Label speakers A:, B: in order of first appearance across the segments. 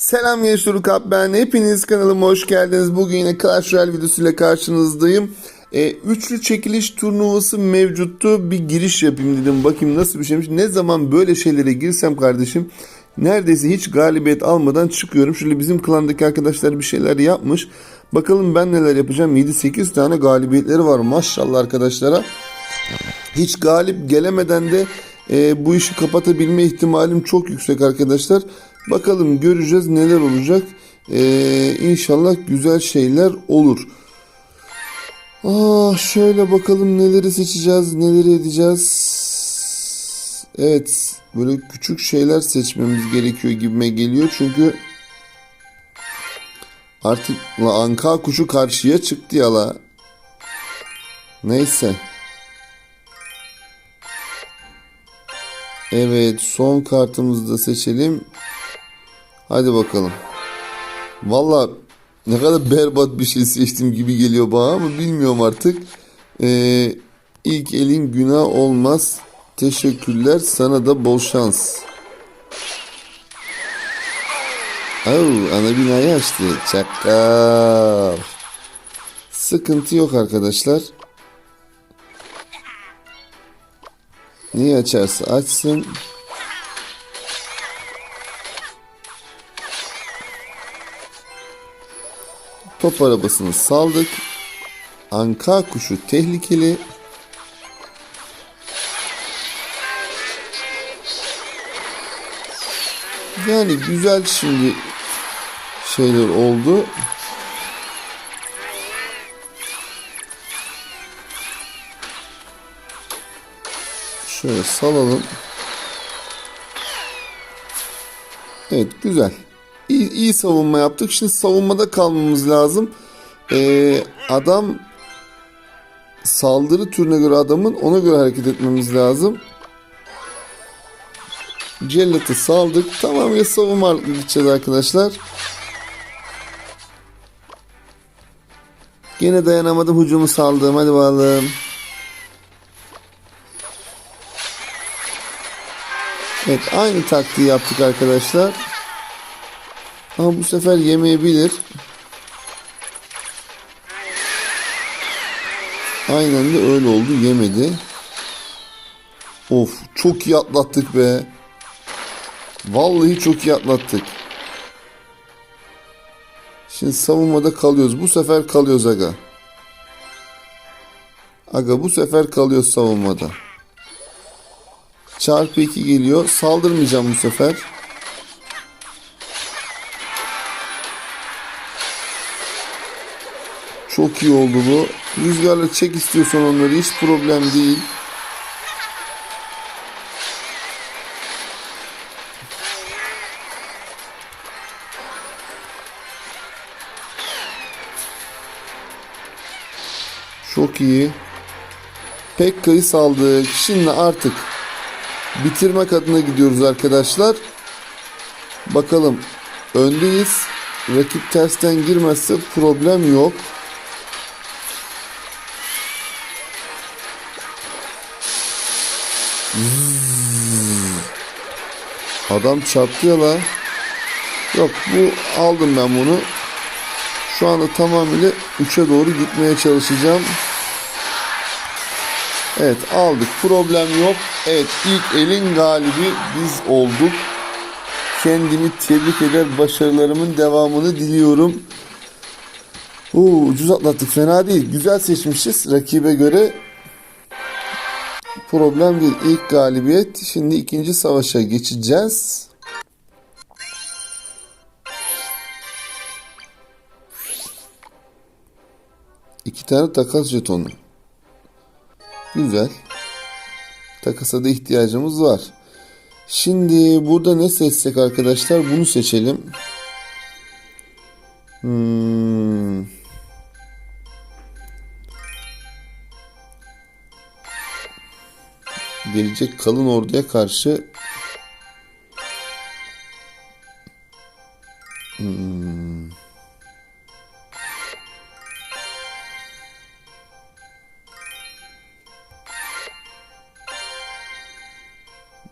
A: Selam gençler Ukap ben. Hepiniz kanalıma hoş geldiniz. Bugün yine Clash Royale videosuyla karşınızdayım. E, üçlü çekiliş turnuvası mevcuttu. Bir giriş yapayım dedim. Bakayım nasıl bir şeymiş. Ne zaman böyle şeylere girsem kardeşim neredeyse hiç galibiyet almadan çıkıyorum. Şöyle bizim klandaki arkadaşlar bir şeyler yapmış. Bakalım ben neler yapacağım. 7-8 tane galibiyetleri var maşallah arkadaşlara. Hiç galip gelemeden de e, bu işi kapatabilme ihtimalim çok yüksek arkadaşlar. Bakalım göreceğiz neler olacak. E, inşallah güzel şeyler olur. Aa, şöyle bakalım neleri seçeceğiz, neleri edeceğiz. Evet, böyle küçük şeyler seçmemiz gerekiyor gibime geliyor. Çünkü artık la anka kuşu karşıya çıktı ya la. Neyse. Evet son kartımızı da seçelim. Hadi bakalım. Valla ne kadar berbat bir şey seçtim gibi geliyor bana ama bilmiyorum artık. Ee, ilk elin günah olmaz. Teşekkürler sana da bol şans. Oh, ana binayı açtı. Çakal. Sıkıntı yok arkadaşlar. Niye açarsa açsın. Top arabasını saldık. Anka kuşu tehlikeli. Yani güzel şimdi şeyler oldu. Şöyle salalım. Evet güzel. İyi, iyi savunma yaptık. Şimdi savunmada kalmamız lazım. Ee, adam saldırı türüne göre adamın ona göre hareket etmemiz lazım. Cellat'ı saldık. Tamam ya savunma gideceğiz arkadaşlar. Gene dayanamadım hücumu saldım. Hadi bakalım. Evet aynı taktiği yaptık arkadaşlar. Ama bu sefer yemeyebilir. Aynen de öyle oldu yemedi. Of çok iyi atlattık be. Vallahi çok iyi atlattık. Şimdi savunmada kalıyoruz. Bu sefer kalıyoruz aga. Aga bu sefer kalıyoruz savunmada. Çarpı 2 geliyor. Saldırmayacağım bu sefer. Çok iyi oldu bu. Rüzgarla çek istiyorsan onları hiç problem değil. Çok iyi. Pekka'yı saldık. Şimdi artık bitirmek adına gidiyoruz arkadaşlar. Bakalım öndeyiz. Rakip tersten girmezse problem yok. Adam ya la. Yok bu aldım ben bunu. Şu anda tamamıyla 3'e doğru gitmeye çalışacağım. Evet aldık. Problem yok. Evet ilk elin galibi biz olduk. Kendimi tebrik eder. Başarılarımın devamını diliyorum. Oo, ucuz atlattık. Fena değil. Güzel seçmişiz rakibe göre. Problem değil. İlk galibiyet. Şimdi ikinci savaşa geçeceğiz. İki tane takas jetonu. Güzel. Takasa da ihtiyacımız var. Şimdi burada ne seçsek arkadaşlar? Bunu seçelim. Hmm. gelecek kalın orduya karşı hmm.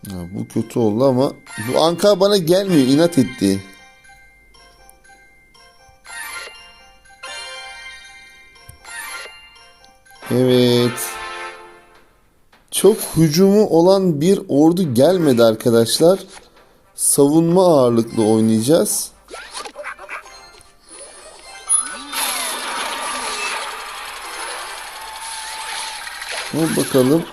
A: Ya bu kötü oldu ama bu Ankara bana gelmiyor inat etti. Evet. Çok hücumu olan bir ordu gelmedi arkadaşlar. Savunma ağırlıklı oynayacağız. Bakalım.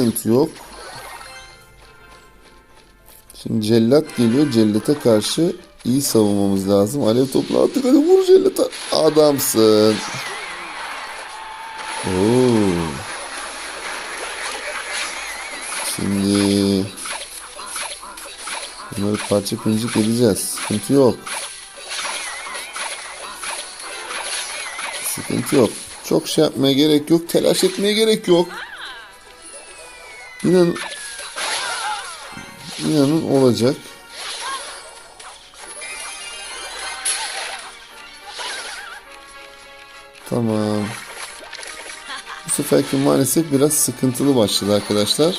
A: Sıkıntı yok. Şimdi cellat geliyor. Cellata karşı iyi savunmamız lazım. Alev topunu attık. Hadi vur cellata. Adamsın. Oo. Şimdi bunları parça pincik edeceğiz. Sıkıntı yok. Sıkıntı yok. Çok şey yapmaya gerek yok. Telaş etmeye gerek yok. İnan inanın olacak. Tamam. Bu seferki maalesef biraz sıkıntılı başladı arkadaşlar.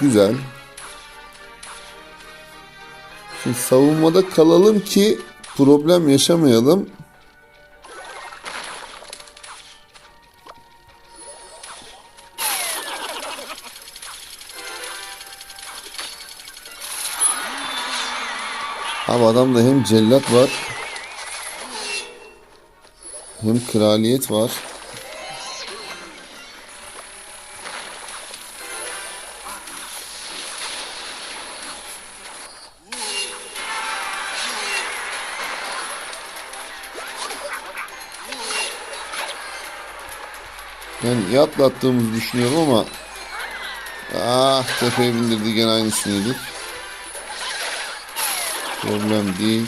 A: Güzel. Şimdi savunmada kalalım ki problem yaşamayalım. Abi adamda hem cellat var hem kraliyet var. Yani iyi atlattığımızı düşünüyorum ama ah tepeye bindirdi gene aynısını yedik. Problem değil.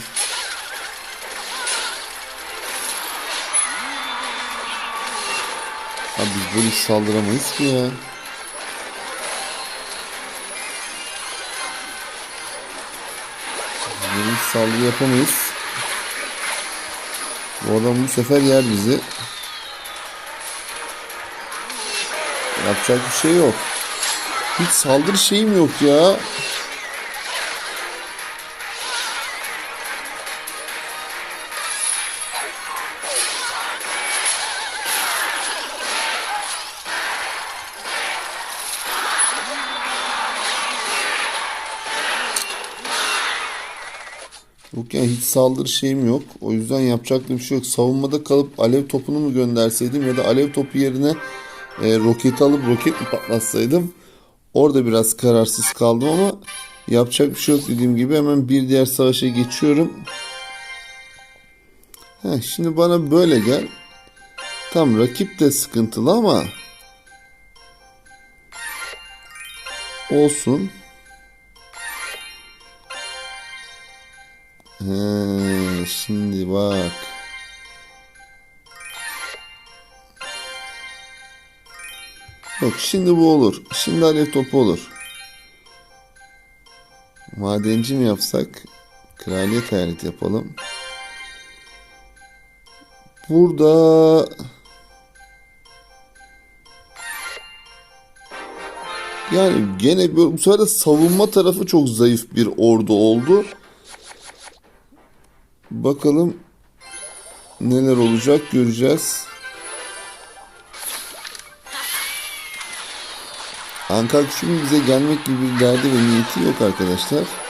A: Abi biz böyle saldıramayız ki ya. Böyle saldırı yapamayız. Bu adam bu sefer yer bizi. Yapacak bir şey yok. Hiç saldırı şeyim yok ya. Yok yani hiç saldırı şeyim yok. O yüzden yapacak bir şey yok. Savunmada kalıp alev topunu mu gönderseydim ya da alev topu yerine e, roketi alıp roket mi patlatsaydım. Orada biraz kararsız kaldım ama yapacak bir şey yok dediğim gibi hemen bir diğer savaşa geçiyorum. Heh, şimdi bana böyle gel. Tam rakip de sıkıntılı ama olsun. He, şimdi bak. Yok şimdi bu olur. Şimdi alev topu olur. Madenci mi yapsak? Kraliyet hayaleti yapalım. Burada yani gene bu sefer de savunma tarafı çok zayıf bir ordu oldu. Bakalım neler olacak göreceğiz. Anka kuşunun bize gelmek gibi bir derdi ve niyeti yok arkadaşlar.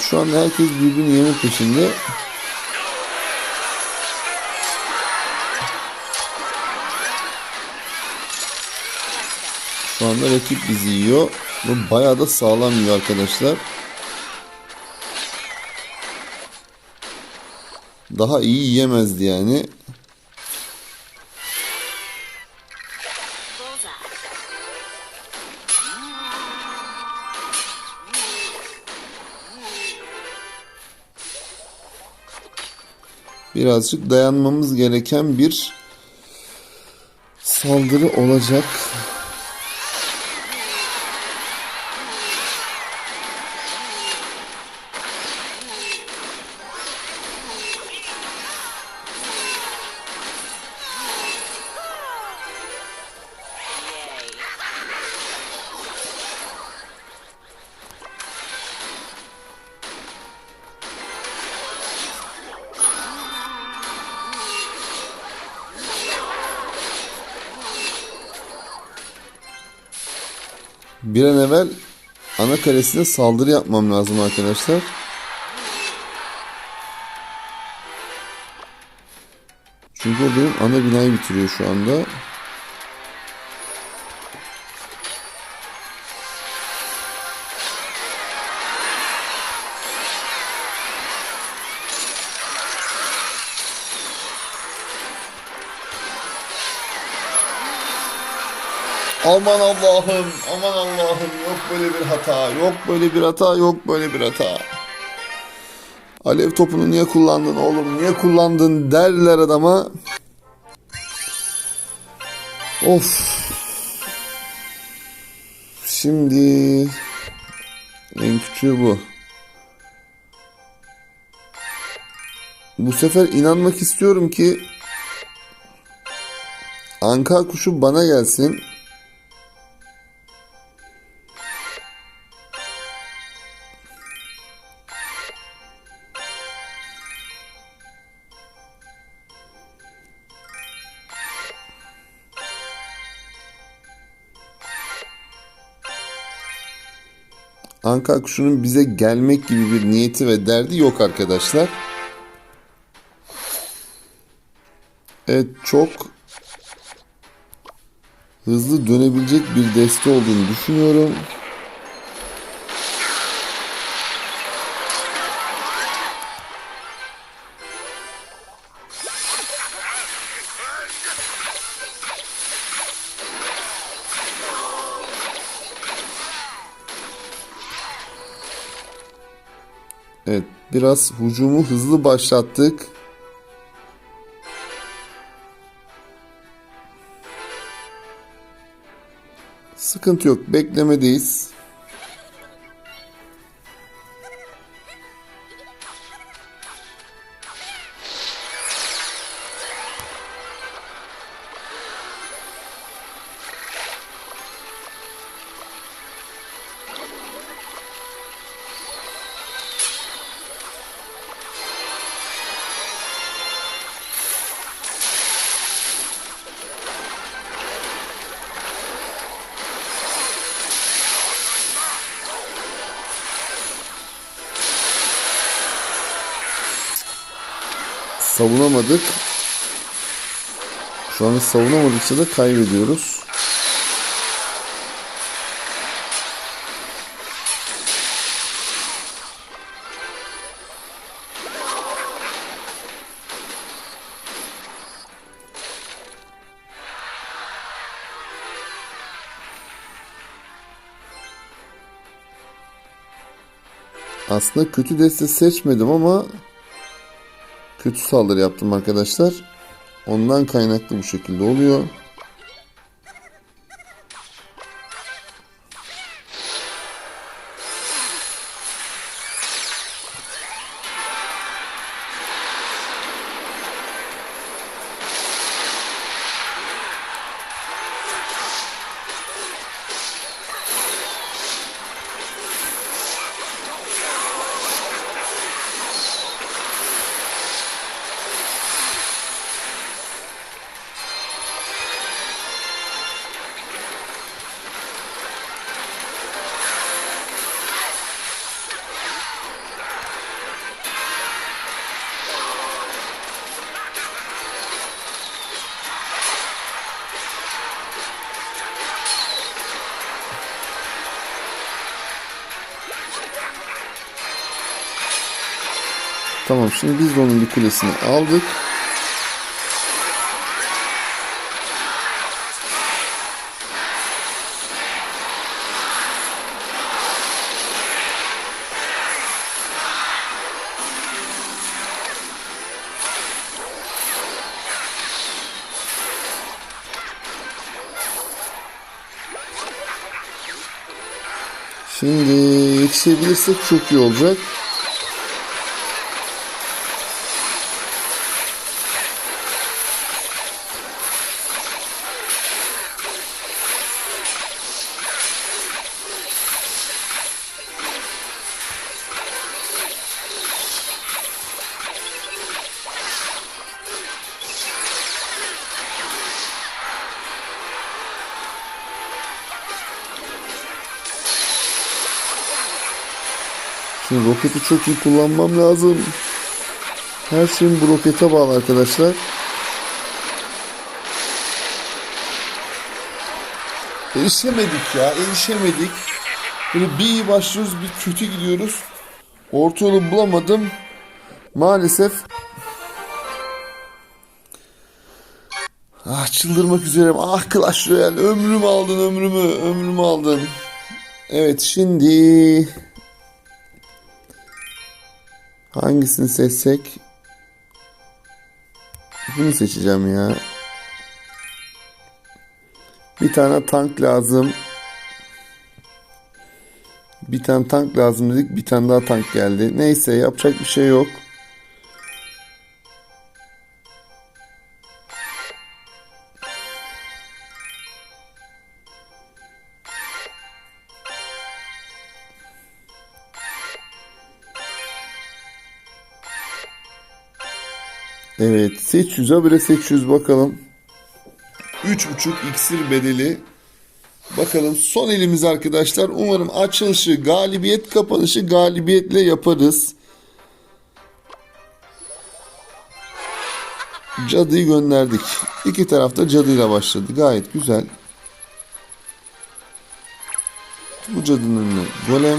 A: Şu anda herkes birbirini yeme peşinde. Şu anda rakip bizi yiyor. Bu bayağı da sağlam yiyor arkadaşlar. Daha iyi yiyemezdi yani. Birazcık dayanmamız gereken bir saldırı olacak. Bir an evvel ana kalesine saldırı yapmam lazım arkadaşlar. Çünkü o benim ana binayı bitiriyor şu anda. Aman Allah'ım, aman Allah'ım yok böyle bir hata, yok böyle bir hata, yok böyle bir hata. Alev topunu niye kullandın oğlum, niye kullandın derler adama. Of. Şimdi en küçüğü bu. Bu sefer inanmak istiyorum ki Anka kuşu bana gelsin. Anka kuşunun bize gelmek gibi bir niyeti ve derdi yok arkadaşlar. Evet çok hızlı dönebilecek bir deste olduğunu düşünüyorum. Biraz hücumu hızlı başlattık. Sıkıntı yok, beklemedeyiz. Savunamadık. Şu anda savunamadıkça da kaybediyoruz. Aslında kötü deste seçmedim ama kötü saldırı yaptım arkadaşlar. Ondan kaynaklı bu şekilde oluyor. Samsun biz de onun bir kulesini aldık. Şimdi yetişebilirsek çok iyi olacak. Şimdi roketi çok iyi kullanmam lazım. Her şeyim bu rokete bağlı arkadaşlar. Erişemedik ya, erişemedik. Böyle bir iyi başlıyoruz, bir kötü gidiyoruz. Orta yolu bulamadım. Maalesef. Ah çıldırmak üzereyim. Ah Clash Royale ömrümü aldın ömrümü, ömrümü aldın. Evet şimdi Hangisini seçsek? Bunu seçeceğim ya. Bir tane tank lazım. Bir tane tank lazım dedik. Bir tane daha tank geldi. Neyse yapacak bir şey yok. Evet seçiyoruz habire seçiyoruz bakalım. 3.5 iksir bedeli. Bakalım son elimiz arkadaşlar. Umarım açılışı, galibiyet, kapanışı galibiyetle yaparız. Cadıyı gönderdik. İki tarafta cadıyla başladı. Gayet güzel. Bu cadının golem.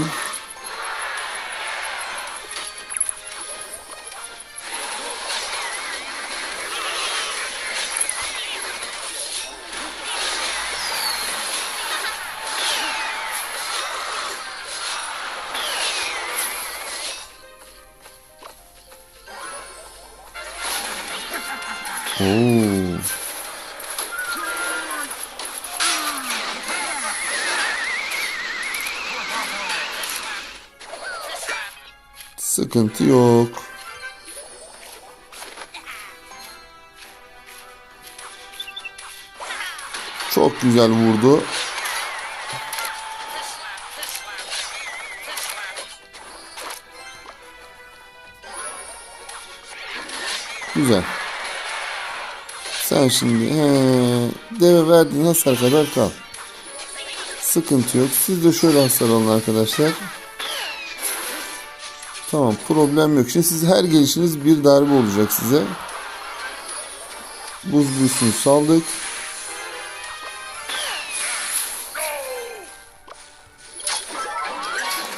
A: Oo. Sıkıntı yok. Çok güzel vurdu. Güzel. Sen şimdi he, deve verdiğin hasar kadar kal. Sıkıntı yok. Siz de şöyle hasar alın arkadaşlar. Tamam problem yok. Şimdi siz her gelişiniz bir darbe olacak size. Buz büyüsünü saldık.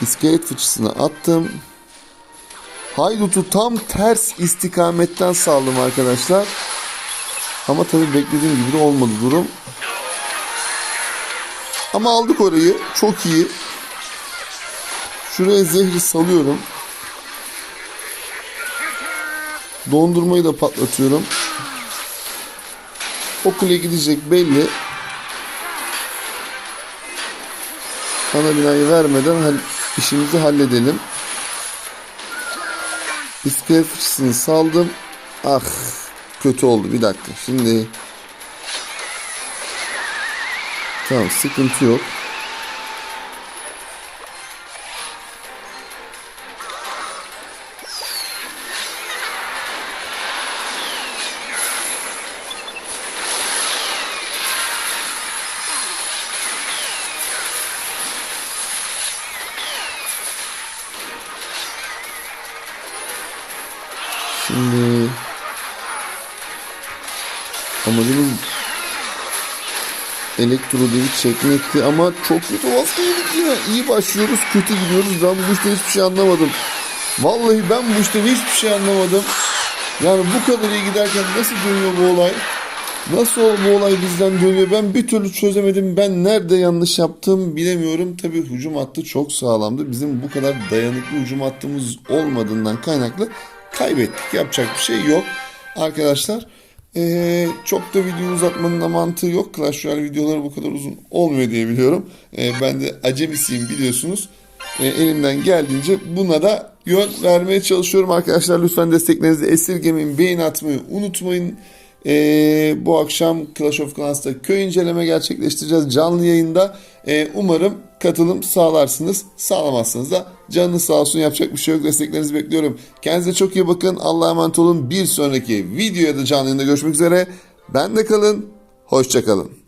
A: İskelet fıçısını attım. Haydut'u tam ters istikametten saldım arkadaşlar. Ama tabii beklediğim gibi de olmadı durum. Ama aldık orayı. Çok iyi. Şuraya zehri salıyorum. Dondurmayı da patlatıyorum. O kule gidecek belli. Ana binayı vermeden işimizi halledelim. İskelet fıçısını saldım. Ah kötü oldu. Bir dakika. Şimdi tamam sıkıntı yok. Elektro devi çekmekti ama çok kötü baskı yedik yine. İyi başlıyoruz kötü gidiyoruz. Ben bu işte hiçbir şey anlamadım. Vallahi ben bu işte hiçbir şey anlamadım. Yani bu kadar iyi giderken nasıl dönüyor bu olay? Nasıl bu olay bizden dönüyor? Ben bir türlü çözemedim. Ben nerede yanlış yaptım bilemiyorum. Tabii hücum hattı çok sağlamdı. Bizim bu kadar dayanıklı hücum hattımız olmadığından kaynaklı kaybettik. Yapacak bir şey yok. Arkadaşlar Ee, çok da video uzatmanın da mantığı yok. Clash Royale videoları bu kadar uzun olmuyor diye biliyorum. Ee, ben de acemisiyim biliyorsunuz. Ee, elimden geldiğince buna da yön vermeye çalışıyorum arkadaşlar. Lütfen desteklerinizi esirgemeyin. Beğeni atmayı unutmayın. Ee, bu akşam Clash of Clans'ta köy inceleme gerçekleştireceğiz canlı yayında. Ee, umarım katılım sağlarsınız. Sağlamazsınız da canınız sağ olsun yapacak bir şey yok. Desteklerinizi bekliyorum. Kendinize çok iyi bakın. Allah'a emanet olun. Bir sonraki videoya da canlı yayında görüşmek üzere. Ben de kalın. Hoşça kalın.